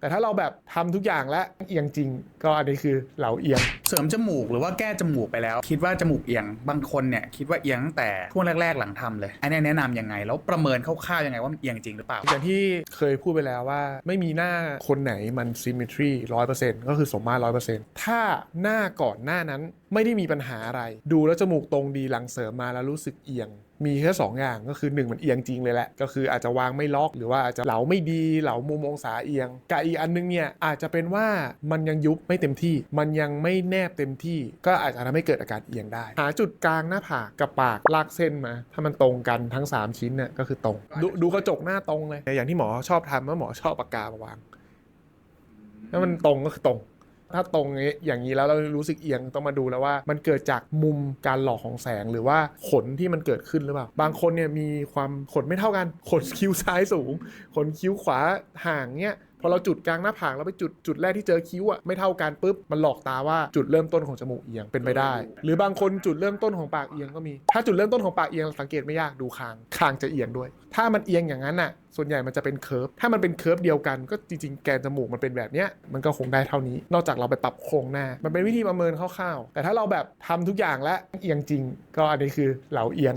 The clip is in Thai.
แต่ถ้าเราแบบทำทุกอย่างและเอียงจริง ก็อันนี้คือเหลาเอียง เสริมจมูกหรือว่าแก้จมูกไปแล้ว คิดว่าจมูกเอียงบางคนเนี่ยคิดว่าเอียงตั้งแต่ช่วงแรก ๆ หลังทำเลย อันนี้แนะนำยังไง แล้วประเมินคร่าวๆยังไงว่ามันเอียงจริงหรือเปล่า อย่างที่เคยพูดไปแล้วว่า ไม่มีหน้าคนไหนมัน symmetry ร้อยเปอร์เซ็นต์ก็คือสมมาตรร้อยเปอร์เซ็นต์ถ้าหน้าก่อนหน้านั้นไม่ได้มีปัญหาอะไร ดูแล้วจมูกตรงดีหลังเสริมมาแล้วรู้สึกเอียง มีแค่สองอย่างก็คือหนึ่งมันเอียงจริงเลยแหละก็คืออาจจะวางไม่ล็อกหรือว่าอาจจะเหลาไม่ดีเหลามุมองศาเอียงกับอีกอันนึงเนี่ยอาจจะเป็นว่ามันยังยุบไม่เต็มที่ มันยังไม่แนบเต็มที่ ก็อาจจะทำให้เกิดอาการเอียงได้ หาจุดกลางหน้าผากกับปากลากเส้นมา ถ้ามันตรงกันทั้ง 3 ชิ้นเนี่ยก็คือตรง ดูดูกระจกหน้าตรงเลยอย่างที่หมอชอบทำว่าหมอชอบปากกามาวางถ้ามันตรงก็คือตรง ถ้าตรงอย่างนี้แล้วเรารู้สึกเอียงต้องมาดูแล้วว่า มันเกิดจากมุมการหลอกของแสงหรือว่าขนที่มันเกิดขึ้นหรือเปล่า บางคนเนี่ยมีความขนไม่เท่ากัน ขนคิ้วซ้ายสูง ขนคิ้วขวาห่างเนี่ย พอเราจุดกลางหน้าผากแล้วไปจุดจุดแรกที่เจอคิ้วอะไม่เท่ากันปุ๊บมันหลอกตาว่าจุดเริ่มต้นของจมูกเอียงเป็นไปได้ หรือบางคนจุดเริ่มต้นของปากเอียงก็มี ถ้าจุดเริ่มต้นของปากเอียงสังเกตไม่ยากดูคางคางจะเอียงด้วย ถ้ามันเอียงอย่างนั้นน่ะส่วนใหญ่มันจะเป็นเคิร์ฟถ้ามันเป็นเคิร์ฟเดียวกันก็จริงๆ แกนจมูกมันเป็นแบบเนี้ยมันก็คงได้เท่านี้ นอกจากเราไปปรับโครงหน้า มันเป็นวิธีประเมินคร่าวๆแต่ถ้าเราแบบทำทุกอย่างและเอียงจริง ก็อันนี้คือเหลาเอียง